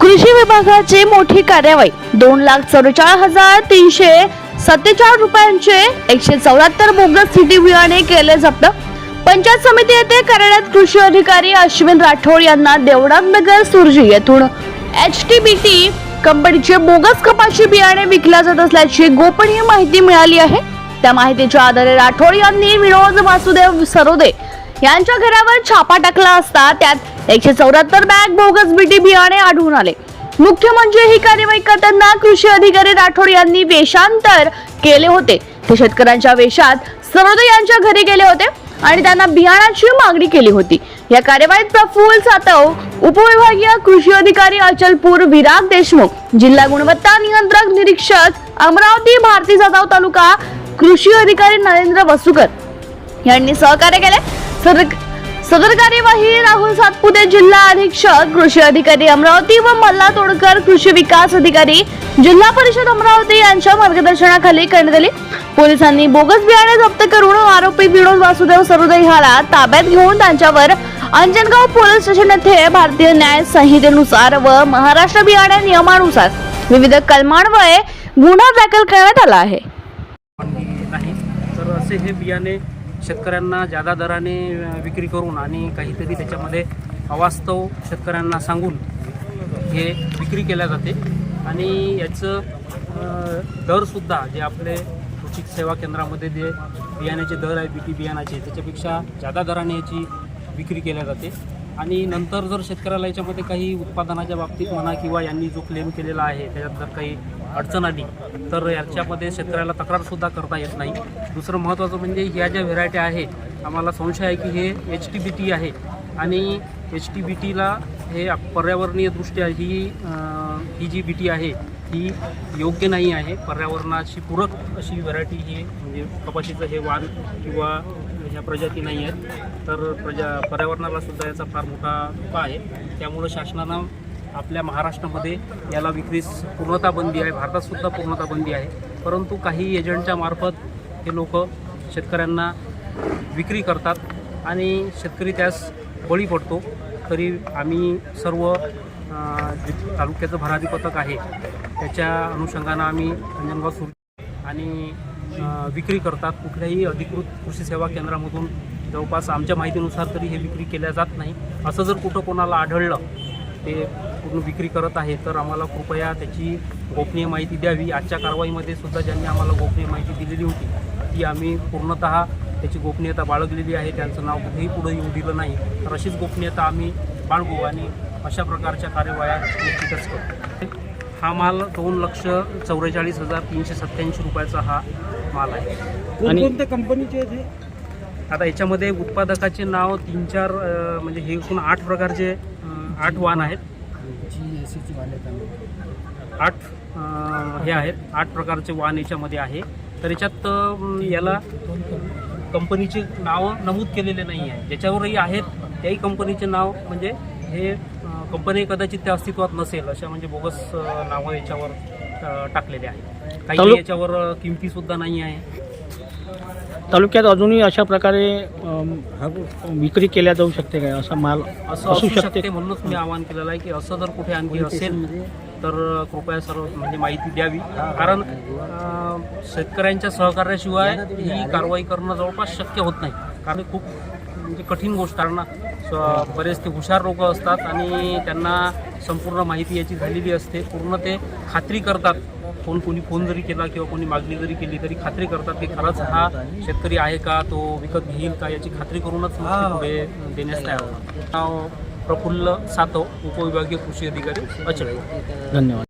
कृषी विभागाची मोठी कार्यवाही. दोन लाख चौवेचाळीस हजार तीनशे सत्तेचाळीस रुपयांचे एकशे चौऱ्याहत्तर बोगस सिटी बियाणे केले जप्त. पंचायत समिती येथे कार्यालयात कृषी अधिकारी अश्विन राठोड यांना देवडागनगर सुरजी येथून एच टी बी टी कंपनीचे बोगस कपाशी बियाणे विकल्या जात असल्याची गोपनीय माहिती मिळाली आहे. त्या माहितीच्या आधारे राठोड यांनी विनोद वासुदेव सरोदे यांच्या घरावर छापा टाकला असता त्यात एकशे चौऱ्याहत्तर बॅग बोगस बीटी बियाणे आढळून आले. मुख्य म्हणजे ही कार्यवाही करताना कृषी अधिकारी राठोड यांनी वेषांतर केले होते. ते शेतकऱ्यांच्या वेशात सरोदे यांच्या घरी गेले होते आणि त्यांना बियाणाची मागणी केली होती. या कार्यवाहीत प्रफुल्ल सातव उपविभागीय कृषी अधिकारी अचलपूर विराग देशमुख जिल्हा गुणवत्ता नियंत्रक निरीक्षक अमरावती भारती सातव तालुका कृषी अधिकारी नरेंद्र वसुकर यांनी सहकार्य केले. सदर सदर कार्यवाही राहुल सातपुते जिल्हा अधीक्षक कृषी अधिकारी अमरावती व मल्ला तोडकर कृषी विकास अधिकारी जिल्हा परिषद अमरावती यांच्या मार्गदर्शनाखाली करण्यात आली. पोलिसांनी बोगस बियाणे जप्त करून आरोपी विनोद वासुदेव सरोदे ह्याला ताब्यात घेऊन त्यांच्यावर अंजनगाव पोलीस स्टेशन येथे भारतीय न्याय संहितेनुसार व महाराष्ट्र बियाणे नियमानुसार विविध कलमान्वये गुन्हा दाखल करण्यात आला आहे. नाही. तर असे हे बियाणे शेतकऱ्यांना जादा दराने विक्री करून आणि काहीतरी त्याच्यामध्ये अवास्तव शेतकऱ्यांना सांगून हे विक्री केल्या जाते. आणि याचं दरसुद्धा जे आपले कृषी सेवा केंद्रामध्ये जे बियाण्याचे दर आहे बी टी बियाणाचे त्याच्यापेक्षा जादा दराने याची विक्री केल्या जाते. आणि नंतर जर शेतकऱ्याला याच्यामध्ये काही उत्पादनाच्या बाबतीत म्हणा किंवा यांनी जो क्लेम केलेला आहे त्याच्यात जर काही अडचण आली तर याच्यामध्ये शेतकऱ्याला तक्रारसुद्धा करता येत नाही. दुसरं महत्त्वाचं म्हणजे ह्या ज्या व्हेरायटी आहे आम्हाला संशय आहे की हे एच टी बी टी आहे. आणि एच टी बी टीला हे पर्यावरणीय दृष्ट्या ही ही जी बी टी आहे ही योग्य नाही आहे. पर्यावरणाशी पूरक अशी व्हरायटी ही म्हणजे कपाशीचं हे वाण किंवा ह्या प्रजाती नाही आहेत. तर प्रजा पर्यावरणाला सुद्धा याचा फार मोठा धोका आहे. त्यामुळं शासनानं आपल्या महाराष्ट्रामध्ये याला विक्रीस पूर्णता बंदी आहे. भारतातसुद्धा पूर्णता बंदी आहे. परंतु काही एजंटच्या मार्फत हे लोक शेतकऱ्यांना विक्री करतात आणि शेतकरी त्यास बळी पडतो. तरी आम्ही सर्व जे तालुक्याचं भरारी पथक आहे त्याच्या अनुषंगानं आम्ही अंजनगाव सुर आणि विक्री करतात. कुठल्याही अधिकृत कृषी सेवा केंद्रामधून जवळपास आमच्या माहितीनुसार तरी हे विक्री केल्या जात नाही. असं जर कुठं कोणाला आढळलं ते पूर्ण विक्री करत आहे तर आम्हाला कृपया त्याची गोपनीय माहिती द्यावी. आजच्या कारवाईमध्ये सुद्धा ज्यांनी आम्हाला गोपनीय माहिती दिलेली होती ती आम्ही पूर्णतः त्याची गोपनीयता बाळगलेली आहे. त्यांचं नाव कुठेही पुढे येऊ दिलं नाही. तर अशीच गोपनीयता आम्ही बाळगू आणि अशा प्रकारच्या कार्यवाया निश्चितच करतो हा माल दोन लक्ष चौवेचाळीस हजार तीनशे सत्त्याऐंशी रुपयाचा हा माल आहे. आणि कोणत्या कंपनीचे आहेत हे? आता याच्यामध्ये उत्पादकाचे नाव तीन चार अं, म्हणजे हे एकूण आठ प्रकारचे अं, आठ वाण आहेत. आठ अं, हे आहेत. आठ प्रकारचे वाण याच्यामध्ये आहे. तर याच्यात अं, याला कंपनीचे नाव नमूद केलेले नाही आहे ज्याच्यावरही आहेत त्याही कंपनीचे नाव म्हणजे हे कंपनी कदाचित त्या अस्तित्वात नसेल अशा म्हणजे बोगस नावं याच्यावर टाकलेले आहेत. काही याच्यावर अं, किमतीसुद्धा नाही आहे. तालुक्यात अजूनही अशा प्रकारे विक्री केल्या जाऊ शकते काय असा माल असं असू शकते. म्हणूनच मी आवाहन केलेलं आहे की असं जर कुठे आणखी असेल तर कृपया सर्व म्हणजे माहिती द्यावी. कारण शेतकऱ्यांच्या सहकार्याशिवाय ही कारवाई करणं जवळपास शक्य होत नाही. कारण खूप म्हणजे कठीण गोष्ट कारण स- बरेच ते हुशार लोक असतात आणि त्यांना संपूर्ण माहिती याची झालेली असते. पूर्ण ते खात्री करतात. फोन कोणी फोन जरी केला किंवा कोणी मागणी जरी केली तरी खात्री करतात की खरंच हा शेतकरी आहे का तो विकत घेईल का याची खात्री करूनच पुढे देण्यास तयार होणार नाव प्रफुल्ल सातव उपविभागीय कृषी अधिकारी अचळ धन्यवाद.